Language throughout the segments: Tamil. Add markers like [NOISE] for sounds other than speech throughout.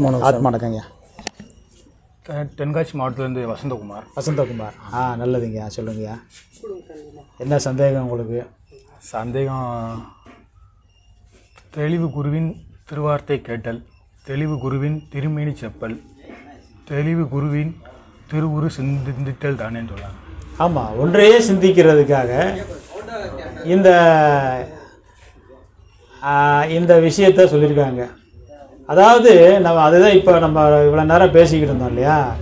மூணு ஆத்மா வணக்கங்க தெ- தென்காசி மாவட்டத்திலேருந்து வசந்தகுமார். வசந்தகுமார். ஆ நல்லதுங்கய்யா சொல்லுங்கய்யா. என்ன சந்தேகம் உங்களுக்கு? சந்தேகம் தெளிவு குருவின் திருவார்த்தை கேட்டல் தெளிவு குருவின் திருமேனி செப்பல் தெளிவு குருவின் திருவுரு சிந்தித்தல் தானேன்னு சொல்லலாம் ஆமாம் ஒன்றையே சிந்திக்கிறதுக்காக இந்த இந்த விஷயத்த சொல்லியிருக்காங்க. அதாவது நம்ம அதுதான் இப்போ நம்ம இவ்வளோ நேரம் பேசிக்கிட்டு இருந்தோம் இல்லையா?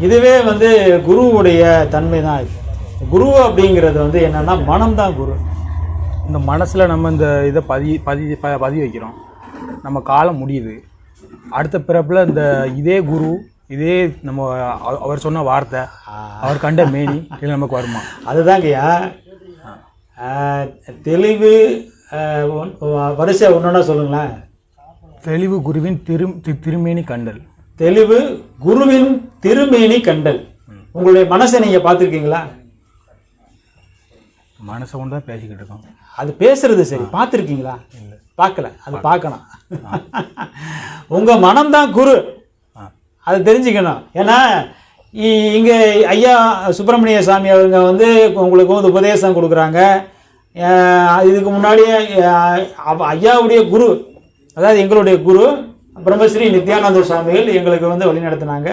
இதுவே வந்து குருவுடைய தன்மை தான் குரு அப்படிங்கிறது வந்து என்னன்னா மனம்தான் குரு. இந்த மனசில் நம்ம இந்த இதை பதி பதி ப பதிய வைக்கிறோம். நம்ம காலம் முடியுது. அடுத்த பிறப்பில் இந்த இதே குரு இதே நம்ம அவ- அவர் சொன்ன வார்த்தை அவர் கண்ட மேனி இது நமக்கு வருமா? அதுதாங்கய்யா தெளிவு வரிசை ஒன்றா சொல்லுங்களேன். தெளிவு குருவின் திரு திருமேனி கண்டல். தெளிவு குருவின் திருமேனி கண்டல். உங்களுடைய மனசை நீங்க பார்த்துருக்கீங்களா? மனசை கொண்டு தான் பேசிக்கிட்டு இருக்கோம். அது பேசுறது சரி. பார்த்துருக்கீங்களா? பார்க்கல. அது பார்க்கணும். [LAUGHS] உங்க மனம்தான் குரு. அது தெரிஞ்சுக்கணும். ஏன்னா இங்க ஐயா சுப்பிரமணிய சாமி அவங்க வந்து உங்களுக்கு வந்து உபதேசம் கொடுக்குறாங்க. இதுக்கு முன்னாடியே ஐயாவுடைய குரு. அதாவது எங்களுடைய குரு பிரம்மஸ்ரீ நித்யானந்த சுவாமிகள் எங்களுக்கு வந்து வழி நடத்தினாங்க.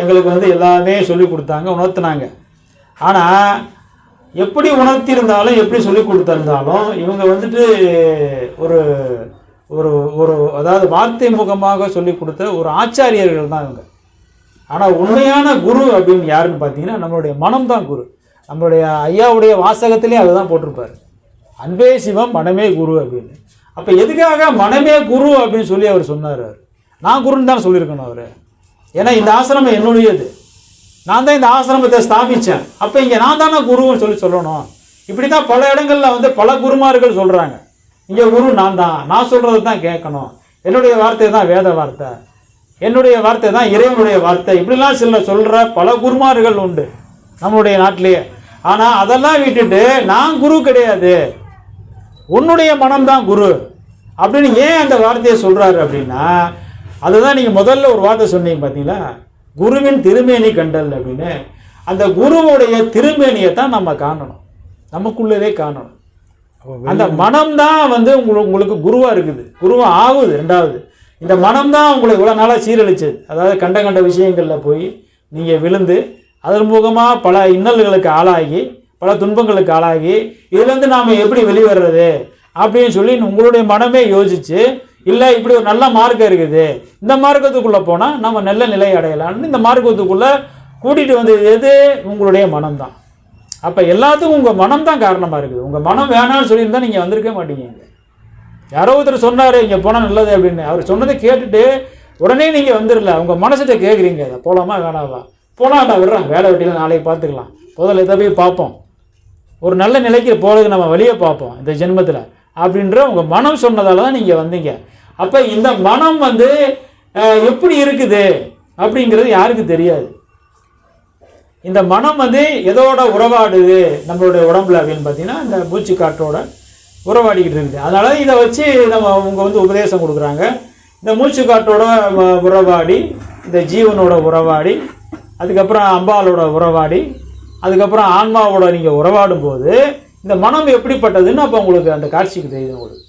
எங்களுக்கு வந்து எல்லாமே சொல்லி கொடுத்தாங்க உணர்த்தினாங்க. ஆனால் எப்படி உணர்த்தியிருந்தாலும் எப்படி சொல்லி கொடுத்திருந்தாலும் இவங்க வந்துட்டு ஒரு ஒரு ஒரு அதாவது வார்த்தை முகமாக சொல்லி கொடுத்த ஒரு ஆச்சாரியர்கள் தான் இவங்க. ஆனால் உண்மையான குரு அப்படின்னு யாருன்னு பார்த்தீங்கன்னா நம்மளுடைய மனம்தான் குரு. நம்மளுடைய ஐயாவுடைய வாசகத்திலே அதுதான் போட்டிருப்பாரு. அன்பே சிவம் மனமே குரு அப்படின்னு. அப்போ எதுக்காக மனமே குரு அப்படின்னு சொல்லி அவர் சொன்னார்? அவர் நான் குருன்னு தான் சொல்லியிருக்கணும் அவர். ஏன்னா இந்த ஆசிரமம் என்னுடையது. நான் தான் இந்த ஆசிரமத்தை ஸ்தாபித்தேன் அப்போ இங்கே நான் தானே குருன்னு சொல்லி சொல்லணும். இப்படி தான் பல இடங்களில் வந்து பல குருமார்கள் சொல்கிறாங்க இங்கே குரு நான் தான். நான் சொல்கிறது தான் கேட்கணும். என்னுடைய வார்த்தை தான் வேத வார்த்தை. என்னுடைய வார்த்தை தான் இறைவனுடைய வார்த்தை. இப்படிலாம் சில சொல்கிற பல குருமார்கள் உண்டு நம்மளுடைய நாட்டிலேயே. ஆனால் அதெல்லாம் விட்டுட்டு நான் குரு கிடையாது. உன்னுடைய மனம்தான் குரு. அப்படின்னு ஏன் அந்த வார்த்தையை சொல்கிறாரு அப்படின்னா அதுதான் நீங்கள் முதல்ல ஒரு வார்த்தை சொன்னீங்க பார்த்தீங்களா குருவின் திருமேனி கண்டல் அப்படின்னு. அந்த குருவுடைய திருமேனியை தான் நம்ம காணணும். நமக்குள்ளவே காணணும். அந்த மனம்தான் வந்து உங்களுக்கு உங்களுக்கு குருவா இருக்குது. குருவா ஆகுது ரெண்டாவது. இந்த மனம்தான் உங்களை இவ்வளோ நாளாக சீரழிச்சது அதாவது கண்ட கண்ட விஷயங்களில் போய் நீங்கள் விழுந்து அதன் மூலமாக பல இன்னல்களுக்கு ஆளாகி பல துன்பங்களுக்கு ஆளாகி இதுலேருந்து நாம் எப்படி வெளிவர்றது? அப்படின்னு சொல்லி உங்களுடைய மனமே யோசிச்சு இல்லை இப்படி ஒரு நல்ல மார்க்கம் இருக்குது. இந்த மார்க்கத்துக்குள்ளே போனால் நம்ம நல்ல நிலை அடையலாம்னு இந்த மார்க்கத்துக்குள்ளே கூட்டிகிட்டு வந்தது எது? உங்களுடைய மனம்தான். அப்போ எல்லாத்துக்கும் உங்கள் மனம் தான் காரணமாக இருக்குது. உங்கள் மனம் வேணாம்னு சொல்லியிருந்தால் நீங்கள் வந்திருக்க மாட்டீங்க யாரோ ஒருத்தர் சொன்னார் இங்கே போனால் நல்லது அப்படின்னு. அவர் சொன்னதை கேட்டுட்டு உடனே நீங்கள் வந்துடல. உங்கள் மனசிட்ட கேட்குறீங்க அதை போகலாமா வேணாவா? போனால் நான் விடுறேன் வேலை வெட்டியில் நாளைக்கு பார்த்துக்கலாம். முதல்ல இதை போய் பார்ப்போம். ஒரு நல்ல நிலைக்கு போகிறதுக்கு நம்ம வழியை பார்ப்போம் இந்த ஜென்மத்தில். அப்படின்ற உங்கள் மனம் சொன்னதால தான் நீங்கள் வந்தீங்க. அப்போ இந்த மனம் வந்து எப்படி இருக்குது அப்படிங்கிறது யாருக்கு தெரியாது. இந்த மனம் வந்து எதோட உறவாடுது? நம்மளுடைய உடம்புல அப்படின்னு பார்த்தீங்கன்னா இந்த மூச்சு காற்றோட உறவாடிக்கிட்டு இருக்குது. அதனால் இதை வச்சு நம்ம அவங்க வந்து உபதேசம் கொடுக்குறாங்க. இந்த மூச்சு காற்றோட உறவாடி இந்த ஜீவனோட உறவாடி அதுக்கப்புறம் அம்பாலோட உறவாடி அதுக்கப்புறம் ஆன்மாவோட நீங்கள் உறவாடும் போது இந்த மனம் எப்படிப்பட்டதுன்னு அப்போ உங்களுக்கு அந்த காட்சிக்கு தெரியும் உங்களுக்கு.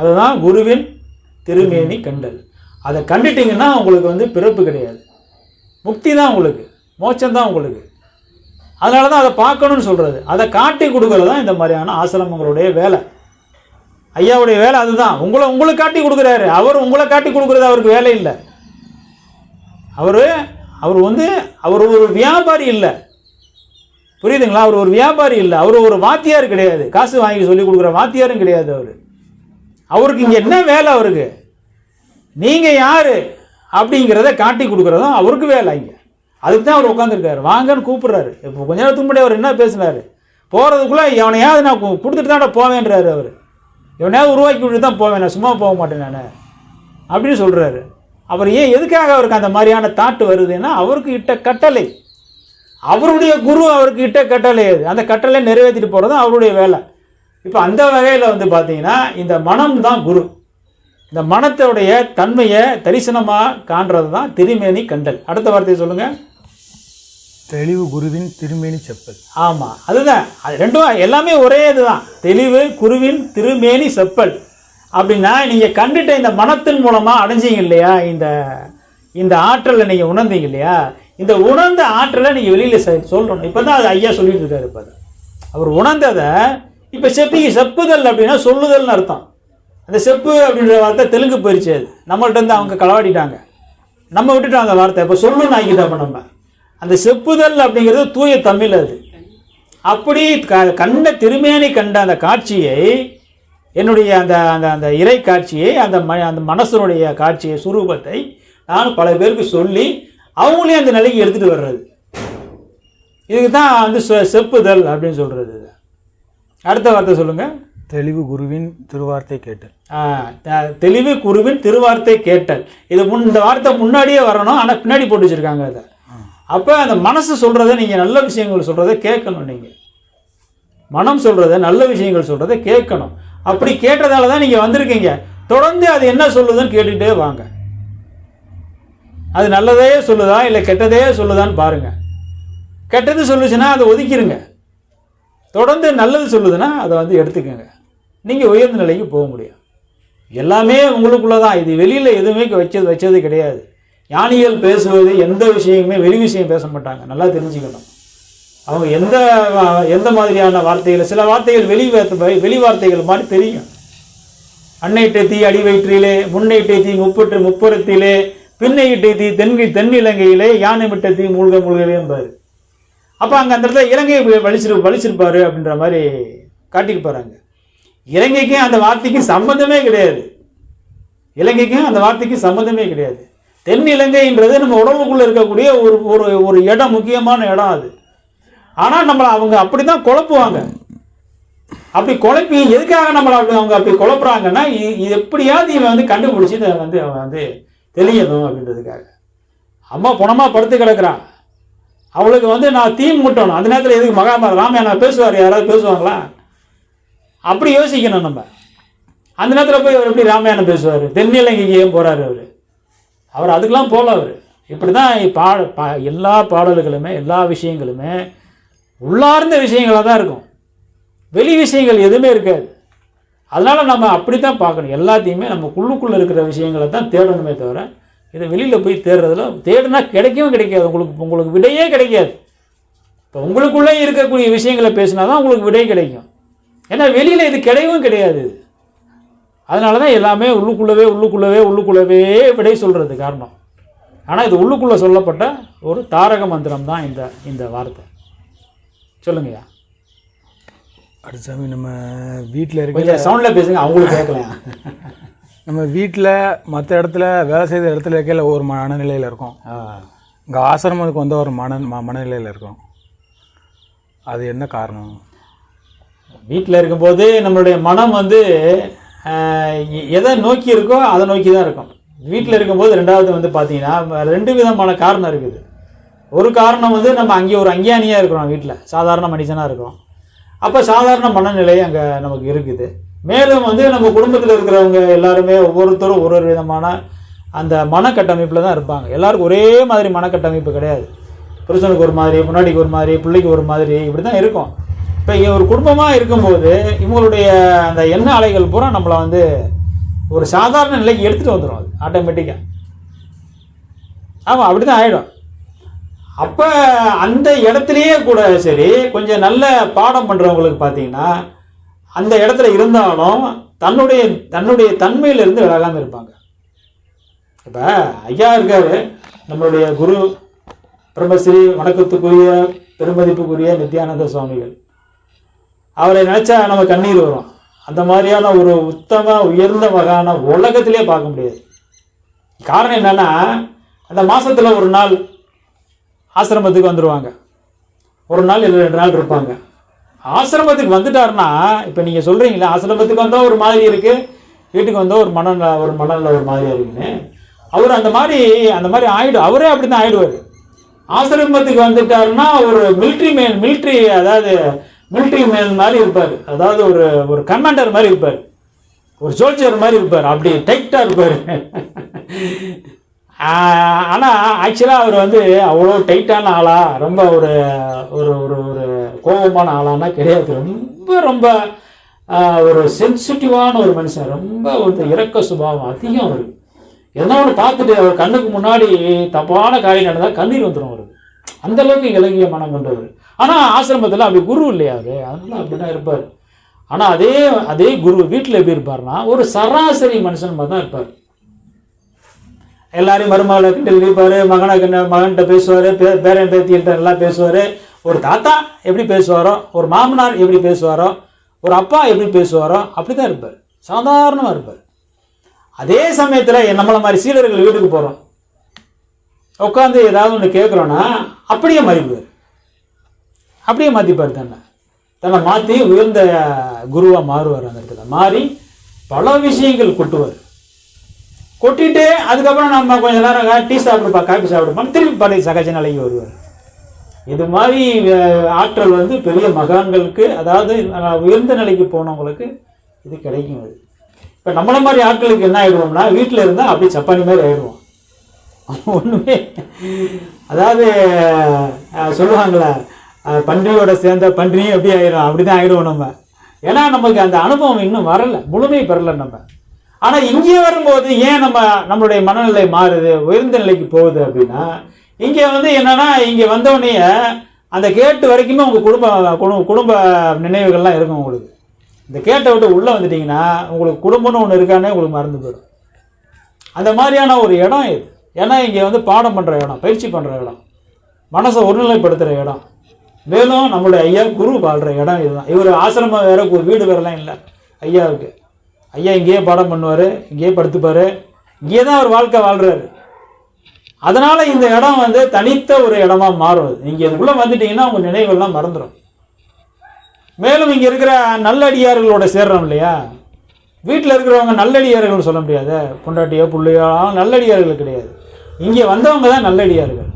அதுதான் குருவின் திருமேனி கண்டல். அதை கண்டுட்டிங்கன்னா உங்களுக்கு வந்து பிறப்பு கிடையாது. முக்தி தான் உங்களுக்கு. மோட்சம் தான் உங்களுக்கு. அதனால தான் அதை பார்க்கணும்னு சொல்கிறது அதை காட்டி கொடுக்கறது தான் இந்த மாதிரியான ஆசிரமங்களுடைய வேலை. ஐயாவுடைய வேலை அதுதான். உங்களை உங்களுக்கு காட்டி கொடுக்குறாரு. அவர் உங்களை காட்டி கொடுக்குறது அவருக்கு வேலை இல்லை. அவர் அவர் வந்து அவர் ஒரு வியாபாரி இல்லை. புரியுதுங்களா? அவர் ஒரு வியாபாரி இல்லை. அவர் ஒரு வாத்தியார் கிடையாது. காசு வாங்கி சொல்லி கொடுக்குற வாத்தியாரும் கிடையாது அவர். அவருக்கு இங்கே என்ன வேலை அவருக்கு? நீங்கள் யார்? அப்படிங்கிறத காட்டி கொடுக்குறதும் அவருக்கு வேலை இங்கே. அதுக்கு தான் அவர் உட்காந்துருக்காரு வாங்கன்னு கூப்பிட்றாரு. இப்போ கொஞ்ச நேரத்துக்கு முன்னாடி அவர் என்ன பேசினார்? போகிறதுக்குள்ளே எவனையாவது நான் கொடுத்துட்டு தான் போவேன்றாரு அவர். எவனையாவது உருவாக்கி விட்டு தான் போவேன். நான் சும்மா போக மாட்டேன் நான். அப்படின்னு சொல்கிறாரு அவர் ஏன் எதுக்காக அவருக்கு அந்த மாதிரியான தாட்டு வருதுன்னா அவருக்கு இட்ட கட்டளை. அவருடைய குரு அவருக்கு இட்ட கட்டளை அது அந்த கட்டளை நிறைவேற்றிட்டு போகிறது அவருடைய வேலை. இப்போ அந்த வகையில் வந்து பார்த்தீங்கன்னா இந்த மனம் தான் குரு. இந்த மனத்தோடைய தன்மையை தரிசனமாக காண்றது தான் திருமேனி கண்டல். அடுத்த வார்த்தையை சொல்லுங்கள் தெளிவு குருவின் திருமேனி செப்பல். ஆமாம் அதுதான். அது ரெண்டும் எல்லாமே ஒரே இதுதான். தெளிவு குருவின் திருமேனி செப்பல். அப்படின்னா நீங்கள் கண்டுட்ட இந்த மனத்தின் மூலமாக அடைஞ்சீங்க இல்லையா? இந்த இந்த ஆற்றலை நீங்கள் உணர்ந்தீங்க இல்லையா? இந்த உணர்ந்த ஆற்றலை நீங்கள் வெளியில் சொல்லணும் இப்போ தான் அது ஐயா சொல்லிட்டு இருக்காரு இப்போ அவர் உணர்ந்ததை இப்போ செப்பிக்கு செப்புதல் அப்படின்னா சொல்லுதல்னு அர்த்தம். அந்த செப்பு அப்படின்ற வார்த்தை தெலுங்கு போயிடுச்சு அது. நம்மள்ட்ட இருந்து அவங்க களவாடிட்டாங்க. நம்ம விட்டுட்டோம் அந்த வார்த்தை. இப்போ சொல்லுன்னு ஆக்கிட்டோம் நம்ம. அந்த செப்புதல் அப்படிங்கிறது தூய தமிழ் அது. அப்படி க கண்ட திருமேனி கண்ட அந்த காட்சியை என்னுடைய அந்த அந்த அந்த இறை காட்சியை அந்த ம அந்த மனசனுடைய காட்சியை சுரூபத்தை நான் பல பேருக்கு சொல்லி அவங்களையும் அந்த நிலைக்கு எடுத்துகிட்டு வர்றது. இதுக்கு தான் வந்து செப்புதல் அப்படின்னு சொல்கிறது அடுத்த வார்த்தை சொல்லுங்கள் தெளிவு குருவின் திருவார்த்தை கேட்டல். தெளிவு குருவின் திருவார்த்தை கேட்டல். இது முன் இந்த வார்த்தை முன்னாடியே வரணும் ஆனால் பின்னாடி போட்டு வச்சிருக்காங்க அதை. அப்போ அந்த மனசு சொல்கிறத நீங்கள் நல்ல விஷயங்கள் சொல்கிறத கேட்கணும் நீங்கள் மனம் சொல்கிறத நல்ல விஷயங்கள் சொல்கிறத கேட்கணும். அப்படி கேட்டதால தான் நீங்கள் வந்திருக்கீங்க. தொடர்ந்து அது என்ன சொல்லுதுன்னு கேட்டுகிட்டே வாங்க. அது நல்லதே சொல்லுதா இல்லை கெட்டதே சொல்லுதான்னு பாருங்கள் கெட்டது சொல்லுச்சுன்னா அதை ஒதுக்கிடுங்க தொடர்ந்து நல்லது சொல்லுதுன்னா அதை வந்து எடுத்துக்கோங்க. நீங்கள் உயர்ந்த நிலைக்கு போக முடியும். எல்லாமே உங்களுக்குள்ளே தான் இது வெளியில் எதுவுமே வச்சது வச்சது கிடையாது. ஞானிகள் பேசுவது எந்த விஷயமுமே வெளி விஷயம் பேச மாட்டாங்க. நல்லா தெரிஞ்சுக்கணும். அவங்க எந்த எந்த மாதிரியான வார்த்தைகள் சில வார்த்தைகள் வெளி வெளி வார்த்தைகள் மாதிரி தெரியும். அன்னை தீ அடி வயிற்றிலே முன்னையிட்ட தீ முப்பட்டு முப்புறத்திலே பின்னையிட்ட தீ தென்கை தென்னிலங்கையிலே யானை விட்ட தீ மூழ்க மூழ்கவே என்பார். அப்போ அங்கே அந்த இடத்துல இலங்கையை வலிச்சிரு வலிச்சிருப்பாரு அப்படின்ற மாதிரி காட்டிட்டு போகிறாங்க இலங்கைக்கும் அந்த வார்த்தைக்கும் சம்பந்தமே கிடையாது. இலங்கைக்கும் அந்த வார்த்தைக்கும் சம்பந்தமே கிடையாது. தென் இலங்கைன்றது நம்ம உடம்புக்குள்ளே இருக்கக்கூடிய ஒரு ஒரு ஒரு இடம் முக்கியமான இடம் அது. ஆனால் நம்மளை அவங்க அப்படி தான் குழப்புவாங்க. அப்படி குழப்பி எதுக்காக நம்மளை அப்படி அவங்க அப்படி குழப்புறாங்கன்னா இ- இது எப்படியாவது இவன் வந்து கண்டுபிடிச்சி இதை வந்து அவன் வந்து தெளியணும் அப்படின்றதுக்காக. அம்மா பணமாக படுத்து கிடக்குறான். அவளுக்கு வந்து நான் தீம் முட்டணும். அந்த நேரத்தில் எதுக்கு மகாபாரத ராமாயணம் பேசுவார்? யாராவது பேசுவாங்களா? அப்படி யோசிக்கணும் நம்ம. அந்த நேரத்தில் போய் அவர் எப்படி ராமாயணம் பேசுவார்? தென்னிலங்கைக்கு ஏன் போகிறார் அவர்? அவர் அதுக்கெல்லாம் போகல அவர். இப்படி தான் பாட பா எல்லா பாடல்களுமே எல்லா விஷயங்களுமே உள்ளார்ந்த விஷயங்களாக தான் இருக்கும். வெளி விஷயங்கள் எதுவுமே இருக்காது. அதனால் நம்ம அப்படி தான் பார்க்கணும். எல்லாத்தையுமே நம்ம உள்ளுக்குள்ளே இருக்கிற விஷயங்களை தான் தேடணுமே தவிர இதை வெளியில் போய் தேடுறதுல தேடினா கிடைக்கவும் கிடைக்காது. உங்களுக்கு உங்களுக்கு விடையே கிடைக்காது. இப்போ உங்களுக்குள்ளே இருக்கக்கூடிய விஷயங்களை பேசினா தான் உங்களுக்கு விடை கிடைக்கும். ஏன்னா வெளியில் இது கிடையவும் கிடையாது இது. அதனால தான் எல்லாமே உள்ளுக்குள்ளவே உள்ளுக்குள்ளவே உள்ளுக்குள்ளவே விடை சொல்கிறது காரணம். ஆனால் இது உள்ளுக்குள்ளே சொல்லப்பட்ட ஒரு தாரக மந்திரம் தான் இந்த இந்த வார்த்தை. சொல்லுங்கய்யா. அடுத்த சாமி நம்ம வீட்டில் இருக்க சவுண்டில் பேசுங்க அவங்களுக்கு கேட்கலாம். நம்ம வீட்டில் மற்ற இடத்துல வேலை செய்த இடத்துல இருக்கையில் ஒரு மனநிலையில் இருக்கும். இங்கே ஆசிரமத்துக்கு வந்த ஒரு மன ம மனநிலையில் இருக்கும். அது என்ன காரணம்? வீட்டில் இருக்கும்போது நம்மளுடைய மனம் வந்து எதை நோக்கி இருக்கோ அதை நோக்கி தான் இருக்கும். வீட்டில் இருக்கும்போது ரெண்டாவது வந்து பார்த்தீங்கன்னா ரெண்டு விதமான காரணம் இருக்குது. ஒரு காரணம் வந்து நம்ம அங்கே ஒரு அஞ்ஞானியாக இருக்கிறோம் வீட்டில் சாதாரண மனுஷனாக இருக்கிறோம். அப்போ சாதாரண மனநிலை அங்கே நமக்கு இருக்குது. மேலும் வந்து நம்ம குடும்பத்தில் இருக்கிறவங்க எல்லாருமே ஒவ்வொருத்தரும் ஒரு ஒரு விதமான அந்த மனக்கட்டமைப்பில் தான் இருப்பாங்க. எல்லாருக்கும் ஒரே மாதிரி மனக்கட்டமைப்பு கிடையாது. புருஷனுக்கு ஒரு மாதிரி முன்னாடிக்கு ஒரு மாதிரி பிள்ளைக்கு ஒரு மாதிரி இப்படி தான் இருக்கும். இப்போ ஒரு குடும்பமாக இருக்கும்போது இவங்களுடைய அந்த எண்ண அலைகள் பூரா நம்மளை வந்து ஒரு சாதாரண நிலைக்கு எடுத்துகிட்டு வந்துடும் அது ஆட்டோமேட்டிக்காக ஆமாம் அப்படி தான் ஆகிடும் அப்போ அந்த இடத்துலையே கூட சரி கொஞ்சம் நல்ல பாடம் பண்ணுறவங்களுக்கு பார்த்தீங்கன்னா அந்த இடத்துல இருந்தாலும் தன்னுடைய தன்னுடைய தன்மையிலிருந்து விலகாமல் இருப்பாங்க. இப்போ ஐயா இருக்காரு நம்மளுடைய குரு பிரம்மஸ்ரீ வணக்கத்துக்குரிய பெருமதிப்புக்குரிய நித்யானந்த சுவாமிகள். அவரை நினச்சா நம்ம கண்ணீர் வரும். அந்த மாதிரியான ஒரு உத்தம உயர்ந்த மகான உலகத்திலே பார்க்க முடியாது. காரணம் என்னன்னா அந்த மாசத்துல ஒரு நாள் ஆசிரமத்துக்கு வந்துடுவாங்க ஒரு நாள் இல்லை ரெண்டு நாள் இருப்பாங்க. ஆசிரமத்துக்கு வந்துட்டாருன்னா இப்போ நீங்கள் சொல்கிறீங்களா ஆசிரமத்துக்கு வந்தால் ஒரு மாதிரி இருக்குது வீட்டுக்கு வந்தால் ஒரு மனநல ஒரு மனநல ஒரு மாதிரியா இருக்குன்னு. அவர் அந்த மாதிரி அந்த மாதிரி ஆயிடும் அவரே அப்படி தான் ஆயிடுவார். ஆசிரமத்துக்கு வந்துட்டாருன்னா ஒரு மிலிட்ரி மேன் மிலிட்ரி அதாவது மிலிட்ரி மேன் மாதிரி இருப்பார். அதாவது ஒரு ஒரு கமாண்டர் மாதிரி இருப்பார். ஒரு சோல்ஜர் மாதிரி இருப்பார். அப்படி டைட்டாக இருப்பார். ஆனால் ஆக்சுவலாக அவர் வந்து அவ்வளோ டைட்டான ஆளா ரொம்ப ஒரு ஒரு ஒரு ஒரு கோபமான ஆளானா கிடையாது. ரொம்ப ரொம்ப ஒரு சென்சிட்டிவான ஒரு மனுஷன். ரொம்ப ஒரு இறக்க சுபாவம் அதிகம் அவருக்கு எதனா ஒன்று பார்த்துட்டு அவர் கண்ணுக்கு முன்னாடி தப்பான காரியம் நடந்தால் கண்ணீர் வந்துடும் அவருக்கு. அந்தளவுக்கு அளவுக்கு மனம் கொண்டவர். ஆனால் ஆசிரமத்தில் அப்படி குரு இல்லையா அது அதனால அப்படிதான் இருப்பார். ஆனால் அதே அதே குரு வீட்டில் எப்படி இருப்பார்னா ஒரு சராசரி மனுஷன் மாதிரி தான் இருப்பார். எல்லாரையும் மருமகளை கிட்ட இருப்பார் மகனை கிட்ட மகன்கிட்ட பேசுவார் பே பேரன் பேத்திகிட்ட எல்லாம் பேசுவார். ஒரு தாத்தா எப்படி பேசுவாரோ ஒரு மாமனார் எப்படி பேசுவாரோ ஒரு அப்பா எப்படி பேசுவாரோ அப்படி தான் இருப்பார். சாதாரணமாக இருப்பார். அதே சமயத்தில் நம்மளை மாதிரி சீடர்கள் வீட்டுக்கு போகிறோம் உட்காந்து ஏதாவது ஒன்று கேட்குறோன்னா அப்படியே மாறிப்பார். அப்படியே மாற்றிப்பார் தன்னை. தன்னை மாற்றி உயர்ந்த குருவாக மாறுவார் அந்த இடத்துல. மாறி பல விஷயங்கள் கொட்டுவார். கொட்டிட்டு அதுக்கப்புறம் நம்ம கொஞ்ச நேரம் டீ சாப்பிடுப்பா காஃபி சாப்பிடுப்பா திரும்பி பழைய சகஜ நிலைக்கு வருவார். இது மாதிரி ஆற்றல் வந்து பெரிய மகான்களுக்கு அதாவது உயர்ந்த நிலைக்கு போனவங்களுக்கு இது கிடைக்கும் அது. இப்போ நம்மள மாதிரி ஆட்களுக்கு என்ன ஆகிடுவோம்னா வீட்டில் இருந்தால் அப்படியே சப்பானி மாதிரி ஆயிடுவோம். [LAUGHS] ஒன்றுமே அதாவது சொல்லுவாங்களே பன்றியோட சேர்ந்த பன்றியும் எப்படி ஆயிடும் அப்படி தான் ஆகிடுவோம் நம்ம. ஏன்னா நமக்கு அந்த அனுபவம் இன்னும் வரல. முழுமை பெறலை நம்ம. ஆனால் இங்கே வரும்போது ஏன் நம்ம நம்மளுடைய மனநிலை மாறுது உயர்ந்த நிலைக்கு போகுது அப்படின்னா இங்கே வந்து என்னன்னா இங்கே வந்தோடனே அந்த கேட்டு வரைக்குமே உங்கள் குடும்ப குடும்ப குடும்ப நினைவுகள்லாம் இருக்கும் உங்களுக்கு. இந்த கேட்டை விட்டு உள்ளே வந்துட்டிங்கன்னா உங்களுக்கு குடும்பம்னு ஒன்று இருக்கானே உங்களுக்கு மறந்து போயிடும். அந்த மாதிரியான ஒரு இடம் இது. ஏன்னா இங்கே வந்து பாடம் பண்ணுற இடம் பயிற்சி பண்ணுற இடம் மனசை ஒருநிலைப்படுத்துகிற இடம். மேலும் நம்மளுடைய ஐயா குரு வாழ்கிற இடம் இதுதான். இவர் ஆசிரமம் வேற ஒரு வீடு வேறலாம் இல்லை ஐயாவுக்கு. ஐயா இங்கேயே பாடம் பண்ணுவார் இங்கேயே படுத்துப்பார். இங்கேயே தான் அவர் வாழ்க்கை வாழ்கிறாரு அதனால் இந்த இடம் வந்து தனித்த ஒரு இடமா மாறும். நீங்கள் இதுக்குள்ளே வந்துட்டீங்கன்னா உங்கள் நினைவுகள்லாம் மறந்துடும் மேலும் இங்கே இருக்கிற நல்லடியார்களோட சேர்றோம் இல்லையா? வீட்டில் இருக்கிறவங்க நல்லடியார்கள் சொல்ல முடியாது. பொண்டாட்டியோ புள்ளையோ நல்லடியார்கள் கிடையாது. இங்கே வந்தவங்க தான் நல்லடியார்கள்.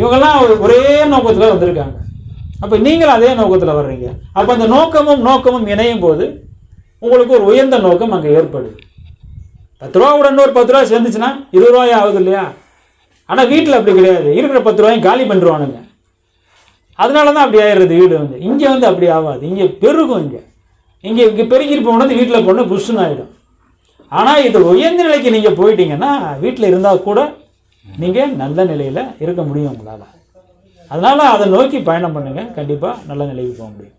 இவங்கெல்லாம் ஒரே நோக்கத்தில் வந்திருக்காங்க. அப்போ நீங்களும் அதே நோக்கத்தில் வர்றீங்க. அப்போ அந்த நோக்கமும் நோக்கமும் இணையும் போது உங்களுக்கு ஒரு உயர்ந்த நோக்கம் அங்கே ஏற்படுது. பத்து ரூபா கூட இன்னொரு பத்து ரூபா சேர்ந்துச்சுன்னா இருபது ரூபாய் ஆகுது இல்லையா? ஆனால் வீட்டில் அப்படி கிடையாது. இருக்கிற பத்து ரூபாயும் காலி பண்ணிடுவானுங்க அதனால தான் அப்படி ஆயிடுறது வீடு வந்து. இங்கே வந்து அப்படி ஆகாது இங்கே பெருகும் இங்கே. இங்கே இங்கே பெருகிட்டு போனது வீட்டில் போனால் புஷ்ஷுன்னு ஆகிடும் ஆனால் இது உயர்ந்த நிலைக்கு நீங்கள் போயிட்டீங்கன்னா வீட்டில் இருந்தால் கூட நீங்கள் நல்ல நிலையில் இருக்க முடியும் உங்களால். அதனால் அதை நோக்கி பயணம் பண்ணுங்கள் கண்டிப்பாக நல்ல நிலைக்கு போக முடியும்.